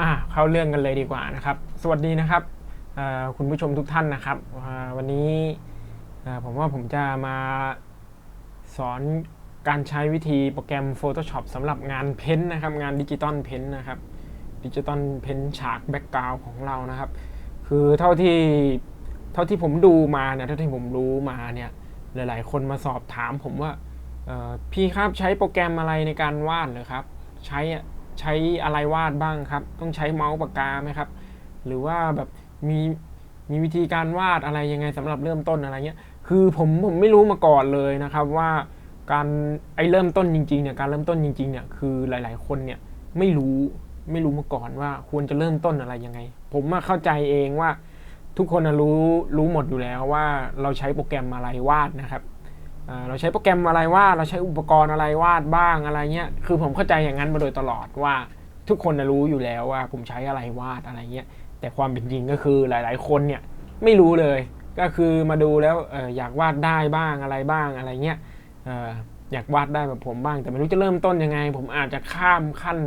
อ่าเข้าเรื่องกันเลยดีกว่านะครับ สวัสดีนะครับคุณผู้ชมทุกท่านนะครับ วันนี้ผมว่าผมจะมาสอนการใช้วิธีโปรแกรม Photoshop สำหรับงานเพ้นท์นะครับ งานดิจิตอลเพ้นท์นะครับดิจิตอลเพ้นท์ฉากแบ็กกราวของเรานะครับ คือเท่าที่เท่าที่ผมดูมาเนี่ยเท่าที่ผมรู้มาเนี่ยหลายๆ คนมาสอบถามผมว่าพี่ครับใช้โปรแกรมอะไรในการวาดเหรือครับ ใช้อะ ใช้อะไรวาดบ้างครับ ต้องใช้เมาส์ปากกาไหมครับ หรือว่าแบบมีมีวิธีการวาดอะไรยังไงสำหรับเริ่มต้นอะไรเงี้ย คือผมผมไม่รู้มาก่อนเลยนะครับว่าการไอเริ่มต้นจริงๆเนี่ยการเริ่มต้นจริงๆเนี่ยคือหลาย ๆ คนเนี่ยไม่รู้ไม่รู้มาก่อนว่าควรจะเริ่มต้นอะไรยังไง ผมมาเข้าใจเองว่าทุกคนรู้รู้หมดอยู่แล้วว่าเราใช้โปรแกรมอะไรวาดนะครับ เราใช้โปรแกรมอะไรวาดเราใช้อุปกรณ์อะไรวาดบ้างอะไรเงี้ยคือผมเข้าใจอย่างนั้นมาโดยตลอดว่าทุกคนรู้อยู่แล้วว่าผมใช้อะไรวาดอะไรเงี้ยแต่ความเป็นจริงก็คือหลาย ๆ คนเนี่ยไม่รู้เลยก็คือมาดูแล้วออยากวาดได้บ้างอะไรบ้างอะไรเงี้ยออยากวาดได้แบบผมบ้าง แต่ไม่รู้จะเริ่มต้นยังไง ผมอาจจะข้ามขั้น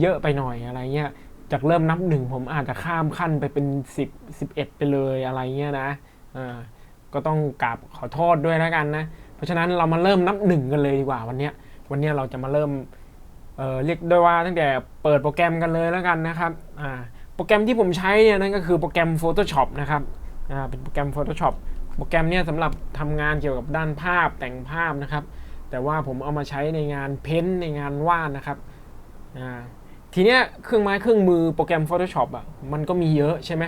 เยอะไปหน่อยอะไรเงี้ยจากเริ่มนับหนึ่งผมอาจจะข้ามขั้นไปเป็น 10 11 ไปเลยอะไรเงี้ยนะอ ก็ต้องกราบขอโทษด้วยแล้วกันนะ เพราะฉะนั้นเรามาเริ่มนับหนึ่งกันเลยดีกว่าวันนี้วันนี้เราจะมาเริ่มเเรียกได้ว่าตั้งแต่เปิดโปรแกรมกันเลยแล้วกันนะครับโปรแกรมที่ผมใช้เนี่ยนั่นก็คือโปรแกรม Photoshop นะครับเป็นโปรแกรม Photoshop โปรแกรมเนี่ยสำหรับทำงานเกี่ยวกับด้านภาพแต่งภาพนะครับ แต่ว่าผมเอามาใช้ในงานเพ้นท์ในงานวาดนะครับทีเนี้ยเครื่องไม้เครื่องมือโปรแกรม Photoshop อะมันก็มีเยอะใช่ไหม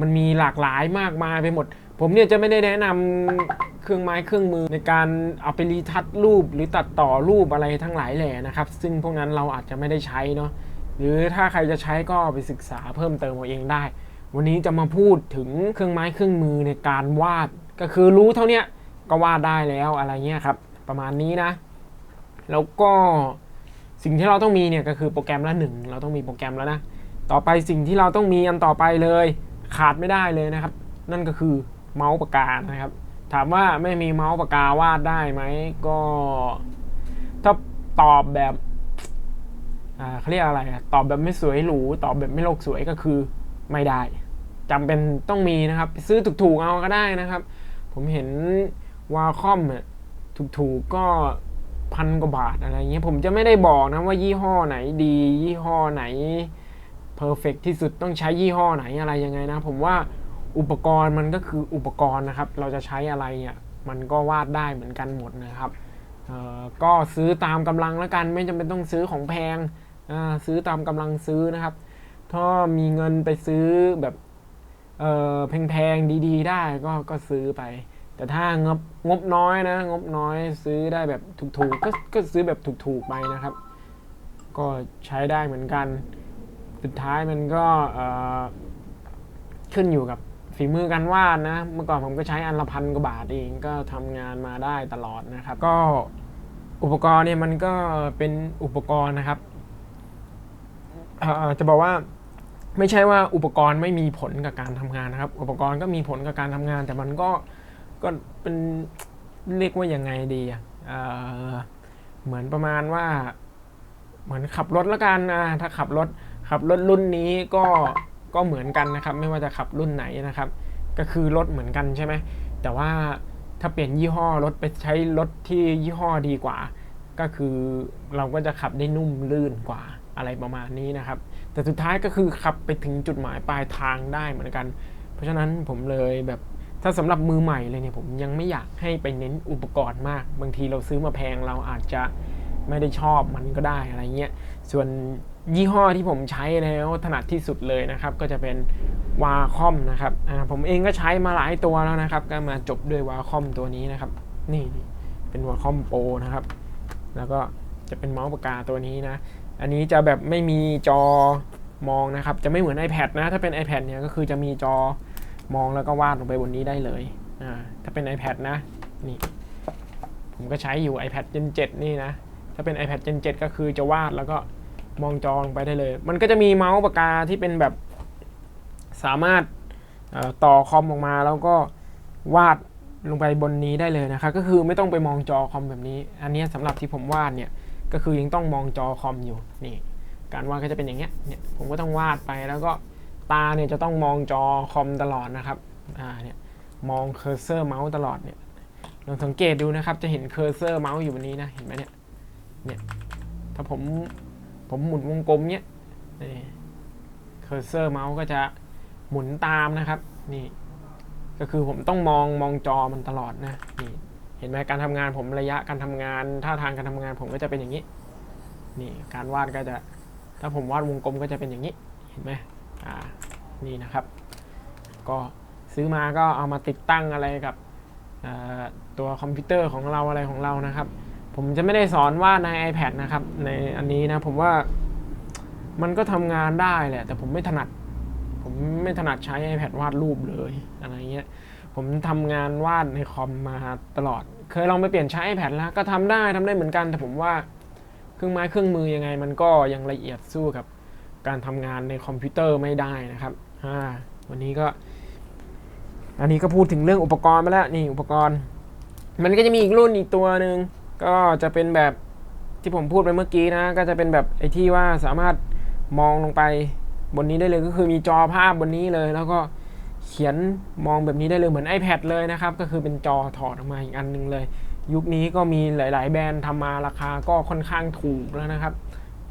มันมีหลากหลายมากมายไปหมด ผมเนี่ยจะไม่ได้แนะนำเครื่องไม้เครื่องมือในการเอาไปรีทัชรูปหรือตัดต่อรูปอะไรทั้งหลายแหล่นะครับ ซึ่งพวกนั้นเราอาจจะไม่ได้ใช้เนาะหรือถ้าใครจะใช้ก็ไปศึกษาเพิ่มเติมเอาเองได้ วันนี้จะมาพูดถึงเครื่องไม้เครื่องมือในการวาด ก็คือรู้เท่านี้ก็วาดได้แล้วอะไรเงี้ยครับ ประมาณนี้นะ แล้วก็สิ่งที่เราต้องมีเนี่ยก็คือโปรแกรมละหนึ่งเราต้องมีโปรแกรมแล้วนะ ต่อไปสิ่งที่เราต้องมีอันต่อไปเลย ขาดไม่ได้เลยนะครับ นั่นก็คือ เมาส์ปากกานะครับ ถามว่าไม่มีเมาส์ปากกาวาดได้ไหมก็ ถ้าตอบแบบอ่าเขาเรียกอะไรอะตอบแบบไม่สวยหรูตอบแบบไม่โลกสวยก็คือไม่ได้จำเป็นต้องมีนะครับ ซื้อถูกๆเอาก็ได้นะครับ ผมเห็นวาคอมเนี่ยถูกๆก็พันกว่าบาทอะไรเงี้ยผมจะไม่ได้บอกนะว่ายี่ห้อไหนดี ยี่ห้อไหนเพอร์เฟกที่สุดต้องใช้ยี่ห้อไหนอะไรยังไงนะ ผมว่า อุปกรณ์มันก็คืออุปกรณ์นะครับ เราจะใช้อะไรเนี่ยมันก็วาดได้เหมือนกันหมดนะครับก็ซื้อตามกำลังแล้วกัน ไม่จำเป็นต้องซื้อของแพงซื้อตามกำลังซื้อนะครับ ถ้ามีเงินไปซื้อแบบแพงๆดีๆ ได้ก็ก็ซื้อไป แต่ถ้างบงบน้อยนะ งบน้อยซื้อได้แบบถูกๆก็ก็ซื้อแบบถูกๆไปนะครับ ก็ใช้ได้เหมือนกัน สุดท้ายมันก็ขึ้นอยู่กับ ฝีมือการวาดนะ เมื่อก่อนผมก็ใช้อันละพันกว่าบาทเองก็ทำงานมาได้ตลอดนะครับ ก็อุปกรณ์เนี่ยมันก็เป็นอุปกรณ์นะครับจะบอกว่าไม่ใช่ว่าอุปกรณ์ไม่มีผลกับการทำงานนะครับ อุปกรณ์ก็มีผลกับการทำงาน แต่มันก็ก็เป็นเรียกว่ายังไงดีอะเอ่อเหมือนประมาณว่า เหมือนขับรถละกันนะถ้าขับรถขับรถรุ่นนี้ก็ ก็เหมือนกันนะครับ ไม่ว่าจะขับรุ่นไหนนะครับ ก็คือรถเหมือนกันใช่ไหมแต่ว่าถ้าเปลี่ยนยี่ห้อรถไปใช้รถที่ยี่ห้อดีกว่า ก็คือเราก็จะขับได้นุ่มลื่นกว่าอะไรประมาณนี้นะครับ แต่สุดท้ายก็คือขับไปถึงจุดหมายปลายทางได้เหมือนกัน เพราะฉะนั้นผมเลยแบบถ้าสำหรับมือใหม่เลยเนี่ยผมยังไม่อยากให้ไปเน้นอุปกรณ์มาก บางทีเราซื้อมาแพงเราอาจจะ ไม่ได้ชอบมันก็ได้อะไรเงี้ย ส่วนยี่ห้อที่ผมใช้แล้วถนัดที่สุดเลยนะครับ ก็จะเป็นวาคอมนะครับผมเองก็ใช้มาหลายตัวแล้วนะครับ ก็มาจบด้วยวาคอมตัวนี้นะครับ นี่เป็นวาคอมโปรนะครับ แล้วก็จะเป็นเมาส์ปากกาตัวนี้นะ อันนี้จะแบบไม่มีจอมองนะครับ จะไม่เหมือน iPad นะ ถ้าเป็น iPad เนี่ยก็คือจะมีจอมองแล้วก็วาดลงไปบนนี้ได้เลยถ้าเป็น iPad นะ นี่ ผมก็ใช้อยู่ iPad Gen 7 นี่นะ ถ้าเป็น iPad Gen 7 ก็คือจะวาดแล้วก็มองจอลงไปได้เลย มันก็จะมีเมาส์ปากกาที่เป็นแบบสามารถต่อคอมออกมาแล้วก็วาดลงไปบนนี้ได้เลยนะครับ ก็คือไม่ต้องไปมองจอคอมแบบนี้ อันนี้ยสำหรับที่ผมวาดเนี่ยก็คือยังต้องมองจอคอมอยู่นี่ การวาดก็จะเป็นอย่างเงี้ยเนี่ยผมก็ต้องวาดไปแล้วก็ตาเนี่ยจะต้องมองจอคอมตลอดนะครับอ่าเนี่ยมองเคอร์เซอร์เมาส์ตลอดเนี่ยลองสังเกตดูนะครับจะเห็นเคอร์เซอร์เมาส์อยู่บนนี้นะเห็นไหมเนี่ย เนี่ย ถ้าผม ผมหมุนวงกลมเนี่ยนี่เคอร์เซอร์เมาส์ก็จะหมุนตามนะครับ นี่ ก็คือผมต้องมองมองจอมันตลอดนะ นี่ เห็นไหมการทำงานผมระยะการทำงานท่าทางการทำงานผมก็จะเป็นอย่างนี้ นี่ การวาดก็จะ ถ้าผมวาดวงกลมก็จะเป็นอย่างนี้ เห็นไหมอ่า นี่นะครับ ก็ซื้อมาก็เอามาติดตั้งอะไรกับตัวคอมพิวเตอร์ของเราอะไรของเรานะครับ ผมจะไม่ได้สอนวาดใน iPad นะครับ ในอันนี้นะผมว่ามันก็ทำงานได้แหละ แต่ผมไม่ถนัด ผมไม่ถนัดใช้ iPad วาดรูปเลยอะไรเงี้ยผมทำงานวาดในคอมมาตลอด เคยลองไปเปลี่ยนใช้ iPad แล้วก็ทำได้ทำได้เหมือนกันแต่ผมว่าเครื่องไม้เครื่องมือยังไง มันก็ยังละเอียดสู้กับการทำงานในคอมพิวเตอร์ไม่ได้นะครับวันนี้ก็ อันนี้ก็พูดถึงเรื่องอุปกรณ์ไปแล้วนี่อุปกรณ์ มันก็จะมีอีกรุ่นอีกตัวหนึ่ง ก็จะเป็นแบบที่ผมพูดไปเมื่อกี้นะ ก็จะเป็นแบบไอ้ที่ว่าสามารถมองลงไปบนนี้ได้เลยก็คือมีจอภาพบนนี้เลย แล้วก็เขียนมองแบบนี้ได้เลยเหมือน iPad เลยนะครับ ก็คือเป็นจอถอดออกมาอีกอันหนึงเลย ยุคนี้ก็มีหลาย ๆ แบรนด์ทำมาราคาก็ค่อนข้างถูกแล้วนะครับ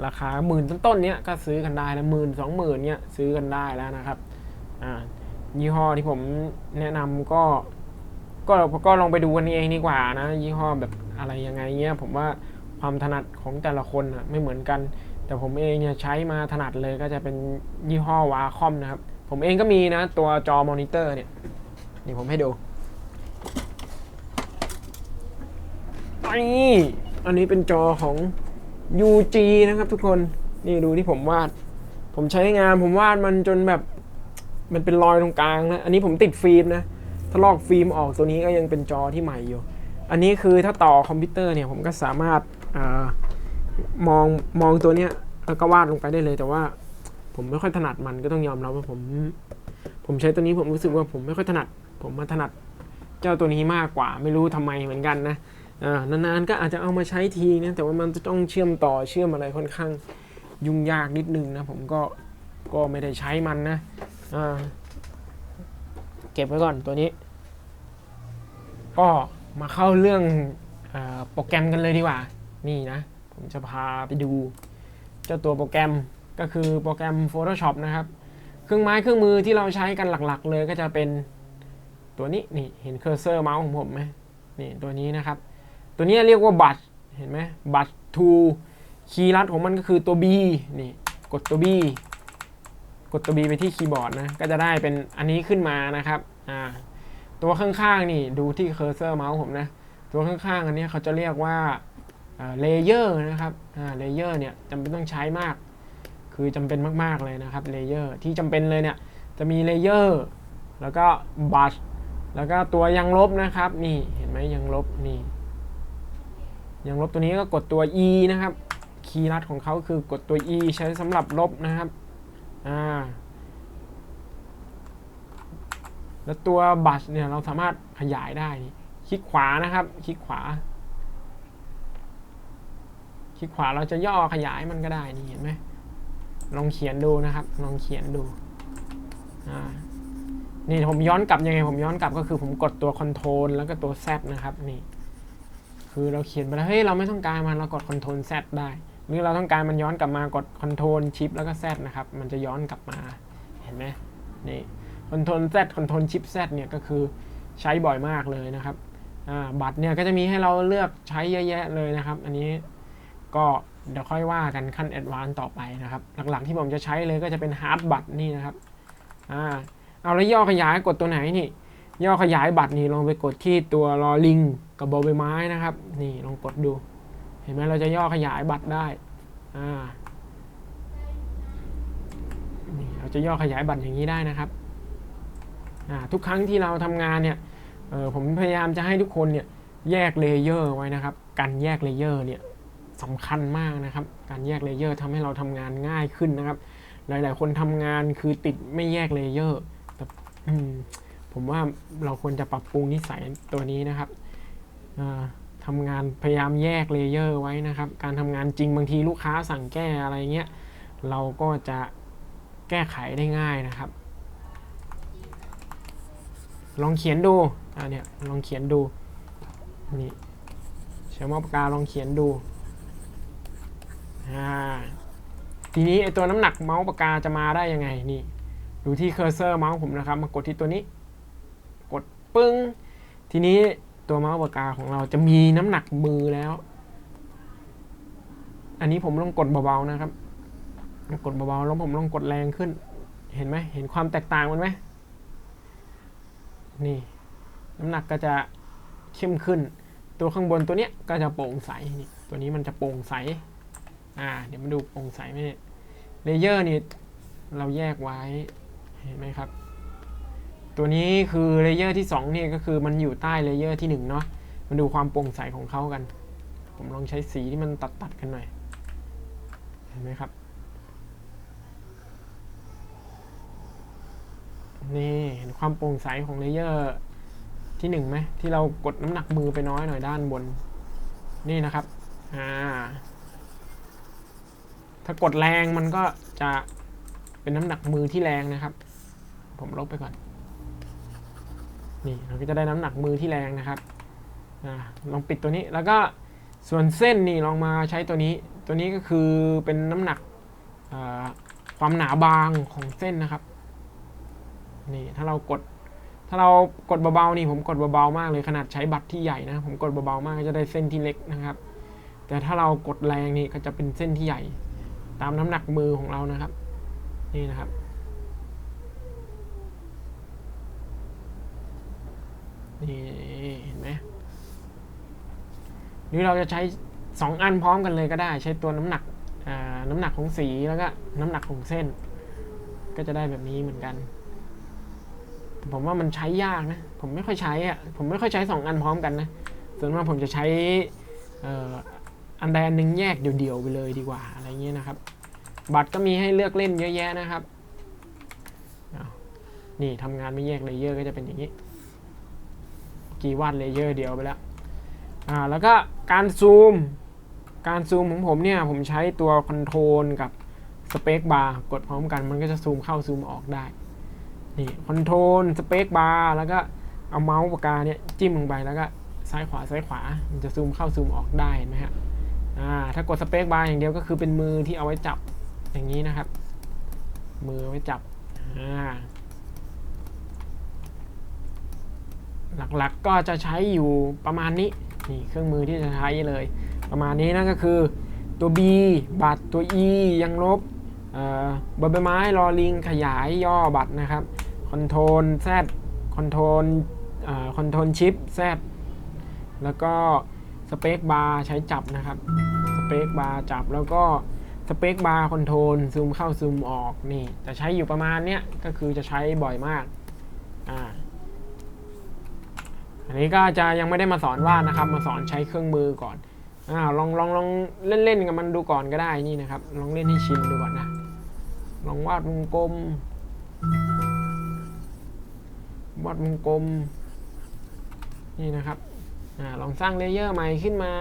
ราคาหมื่นต้นๆเนี้ยก็ซื้อกันได้แล้วหมื่นสองหมื่นเนี้ยซื้อกันได้แล้วนะครับอ่ายี่ห้อที่ผมแนะนำก็ก็ก็ลองไปดูกันเองดีกว่านะ ยี่ห้อแบบ อะไรยังไงเงี้ยผมว่าความถนัดของแต่ละคนอะไม่เหมือนกัน แต่ผมเองเนี่ยใช้มาถนัดเลยก็จะเป็นยี่ห้อวาคอมนะครับ ผมเองก็มีนะตัวจอมอนิเตอร์เนี่ยนี่ผมให้ดูนี่อันนี้เป็นจอของ UG นะครับทุกคนนี่ดูที่ผมวาด ผมใช้งานผมวาดมันจนแบบมันเป็นรอยตรงกลางนะ อันนี้ผมติดฟิล์มนะ ถ้าลอกฟิล์มออกตัวนี้ก็ยังเป็นจอที่ใหม่อยู่ อันนี้คือถ้าต่อคอมพิวเตอร์เนี่ยผมก็สามารถอมองมองตัวเนี้ยแล้วก็วาดลงไปได้เลย แต่ว่าผมไม่ค่อยถนัดมันก็ต้องยอมรับว่าผม ผมใช้ตัวนี้ผมรู้สึกว่าผมไม่ค่อยถนัด ผมมาถนัดเจ้าตัวนี้มากกว่า ไม่รู้ทำไมเหมือนกันนะนานๆก็อาจจะเอามาใช้ทีนะแต่ว่ามันจะต้องเชื่อมต่อเชื่อมอะไรค่อนข้างยุ่งยากนิดนึงนะผมก็ก็ไม่ได้ใช้มันนะเก็บไว้ก่อนตัวนี้ก็ มาเข้าเรื่องอโปรแกรมกันเลยดีกว่า นี่นะ ผมจะพาไปดู เจ้าตัวโปรแกรมก็คือโปรแกรม Photoshop นะครับ เครื่องไม้เครื่องมือที่เราใช้กันหลักๆ เลยก็จะเป็นตัวนี้นี่เห็นเคอร์เซอร์เมาส์ของผมไหมนี่ตัวนี้นะครับ ตัวนี้เรียกว่าบัตเห็นไหมบัตทูคีย์ลัดของมันก็คือตัว B นี่กดตัว B กดตัว B ไปที่คีย์บอร์ดนะ ก็จะได้เป็นอันนี้ขึ้นมานะครับ อ่า ตัวข้างๆนี่ดูที่เคอร์เซอร์เมาส์ผมนะ ตัวข้างๆอันนี้เขาจะเรียกว่าเลเยอร์นะครับเลเยอร์เนี่ยจำเป็นต้องใช้มาก คือจำเป็นมากๆเลยนะครับเลเยอร์ที่จำเป็นเลยเนี่ยจะมีเลเยอร์แล้วก็บัตแล้วก็ตัวยังลบนะครับ นี่เห็นไหมยังลบนี่ยังลบตัวนี้ก็กดตัว E นะครับ คีย์ลัดของเขาคือกดตัว E ใช้สำหรับลบนะครับ อ่า แล้วตัวบัสเนี่ยเราสามารถขยายได้คลิกขวานะครับ คลิกขวา คลิกขวาเราจะย่อขยายมันก็ได้นี่เห็นไหมลองเขียนดูนะครับ ลองเขียนดูอ่านี่ผมย้อนกลับยังไงผมย้อนกลับก็คือผมกดตัวคอนโทรลแล้วก็ตัว Z นะครับนี่คือเราเขียนไปแล้วเฮ้ยเราไม่ต้องการมันเรากดคอนโทรล Z ได้ หรือเราต้องการมันย้อนกลับมากดคอนโทรลชิปแล้วก็ Z นะครับ มันจะย้อนกลับมาเห็นไหมนี่ คอนโทรล Z คอนโทรลชิป Z เนี่ยก็คือใช้บ่อยมากเลยนะครับบัตรเนี่ยก็จะมีให้เราเลือกใช้เยอะแยะเลยนะครับ อันนี้ก็เดี๋ยวค่อยว่ากันขั้นแอดวานต่อไปนะครับ หลักๆที่ผมจะใช้เลยก็จะเป็นฮาร์ดบัตรนี่นะครับอ่าเอาแล้วย่อขยายกดตัวไหนนี่ ย่อขยายบัตรนี่ลองไปกดที่ตัวรอลิงกับบอใบไม้นะครับ นี่ลองกดดู เห็นไหมเราจะย่อขยายบัตรได้อ่านี่เราจะย่อขยายบัตรอย่างนี้ได้นะครับ ทุกครั้งที่เราทำงานเนี่ยผมพยายามจะให้ทุกคนเนี่ยแยกเลเยอร์ไว้นะครับ การแยกเลเยอร์เนี่ยสำคัญมากนะครับ การแยกเลเยอร์ทำให้เราทำงานง่ายขึ้นนะครับ หลาย ๆ คนทำงานคือติดไม่แยกเลเยอร์แต่ผมว่าเราควรจะปรับปรุงนิสัยตัวนี้นะครับอ่าทำงานพยายามแยกเลเยอร์ไว้นะครับ การทำงานจริงบางทีลูกค้าสั่งแก้อะไรเงี้ย เราก็จะแก้ไขได้ง่ายนะครับ ลองเขียนดูอ่าเนี่ยลองเขียนดูนี่ใช้เมาส์ปากกาลองเขียนดูอ่าทีนี้ไอตัวน้ำหนักเมาส์ปากกาจะมาได้ยังไงนี่ดูที่เคอร์เซอร์เมาส์ผมนะครับ มากดที่ตัวนี้ กดปึ้ง ทีนี้ตัวเมาส์ปากกาของเราจะมีน้ำหนักมือแล้ว อันนี้ผมลองกดเบาๆนะครับกดเบาๆแล้วผมลองกดแรงขึ้น เห็นไหมเห็นความแตกต่างมันไหม นี่ น้ำหนักก็จะเข้มขึ้น ตัวข้างบนตัวเนี้ยก็จะโปร่งใสนี่ตัวนี้มันจะโปร่งใสอ่าเดี๋ยวมาดูโปร่งใสไหมเลเยอร์นี่เราแยกไว้เห็นไหมครับ ตัวนี้คือเลเยอร์ที่2นี่ก็คือมันอยู่ใต้เลเยอร์ที่1เนาะมาดูความโปร่งใสของเขากัน ผมลองใช้สีที่มันตัดตัดๆกันหน่อยเห็นไหมครับ นี่เห็นความโปร่งใสของเลเยอร์ที่หนึ่งไหมที่เรากดน้ำหนักมือไปน้อยหน่อยด้านบน นี่นะครับอ่าถ้ากดแรงมันก็จะเป็นน้ำหนักมือที่แรงนะครับ ผมลบไปก่อน นี่เราก็จะได้น้ำหนักมือที่แรงนะครับอลองปิดตัวนี้แล้วก็ส่วนเส้นนี่ลองมาใช้ตัวนี้ ตัวนี้ก็คือเป็นน้ำหนักความหนาบางของเส้นนะครับ นี่ถ้าเรากด ถ้าเรากดเบาๆนี่ผมกดเบาๆมากเลยขนาดใช้บัตรที่ใหญ่นะผมกดเบาๆมากก็จะได้เส้นที่เล็กนะครับ แต่ถ้าเรากดแรงนี่ก็จะเป็นเส้นที่ใหญ่ ตามน้ำหนักมือของเรานะครับ นี่นะครับนี่เห็นไหมหรือเราจะใช้สองอันพร้อมกันเลยก็ได้ ใช้ตัวน้ำหนักน้ำหนักของสีแล้วก็น้ำหนักของเส้น ก็จะได้แบบนี้เหมือนกัน ผมว่ามันใช้ยากนะ ผมไม่ค่อยใช้อะผมไม่ค่อยใช้สองอันพร้อมกันนะ ส่วนมากผมจะใช้อ,อ,อันใดอันหนึ่งแยกเดี่ยวๆไปเลยดีกว่าอะไรเงี้ยนะครับ บัตรก็มีให้เลือกเล่นเยอะแยะนะครับนี่ทำงานไม่แยกเลเยอร์ก็จะเป็นอย่างนี้ กี่วาดเลเยอร์เดียวไปแล้วอ่าแล้วก็การซูม การซูมของผมเนี่ย ผมใช้ตัวคอนโทรลกับสเปคบาร์กดพร้อมกันมันก็จะซูมเข้าซูมออกได้ นี่คอนโทรลสเปคบาร์แล้วก็เอาเมาส์ปากกาเนี่ยจิ้มลงไปแล้วก็ซ้ายขวาซ้ายขวา มันจะซูมเข้าซูมออกได้เห็นไหมฮะอ่าถ้ากดสเปคบาร์อย่างเดียวก็คือเป็นมือที่เอาไว้จับอย่างนี้นะครับ มือไว้จับอ่าหลักๆก็จะใช้อยู่ประมาณนี้นี่เครื่องมือที่จะใช้เลย ประมาณนี้นั่นก็คือตัว B บัตรตัว E ยังลบเอ่อบใบไม้รอลิงขยายย่อบัตรนะครับ คอนโทรล Z คอนโทรลคอนโทรลชิป Z แล้วก็สเปคบาร์ใช้จับนะครับสเปคบาร์จับแล้วก็สเปคบาร์คอนโทรลซูมเข้าซูมออกนี่จะใช้อยู่ประมาณเนี้ยก็คือจะใช้บ่อยมากอ่าอันนี้ก็จะยังไม่ได้มาสอนวาดนะครับ มาสอนใช้เครื่องมือก่อนอ่าลองลองลองเล่นๆกับมันดูก่อนก็ได้นี่นะครับ ลองเล่นให้ชินดูก่อนนะ ลองวาดวงกลม วาดวงกลม นี่นะครับอลองสร้างเลเยอร์ใหม่ขึ้นมา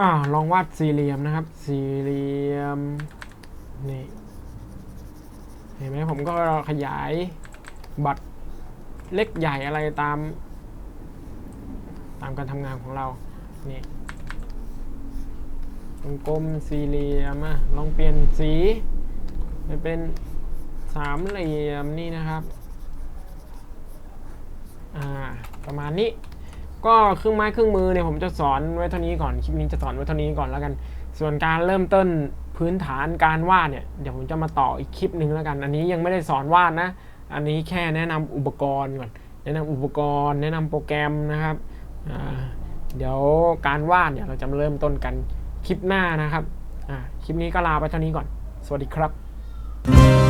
อ่าลองวาดสี่เหลี่ยมนะครับ สี่เหลี่ยม นี่ เห็นไหมผมก็ขยายบัตรเล็กใหญ่อะไรตาม ตามการทำงานของเรา นี่วงกลมสี่เหลี่ยมอะลองเปลี่ยนสีไปเป็น สามเหลี่ยมนี่นะครับ อ่า ประมาณนี้ ก็เครื่องไม้เครื่องมือเนี่ยผมจะสอนไว้เท่านี้ก่อน คลิปนี้จะสอนไว้เท่านี้ก่อนแล้วกัน ส่วนการเริ่มต้นพื้นฐานการวาดเนี่ย เดี๋ยวผมจะมาต่ออีกคลิปหนึ่งแล้วกัน อันนี้ยังไม่ได้สอนวาดนะ อันนี้แค่แนะนำอุปกรณ์ก่อน แนะนำอุปกรณ์ แนะนำโปรแกรมนะครับ อ่า เดี๋ยวการวาดเนี่ยเราจะมาเริ่มต้นกันคลิปหน้านะครับ อ่า คลิปนี้ก็ลาไปเท่านี้ก่อน สวัสดีครับ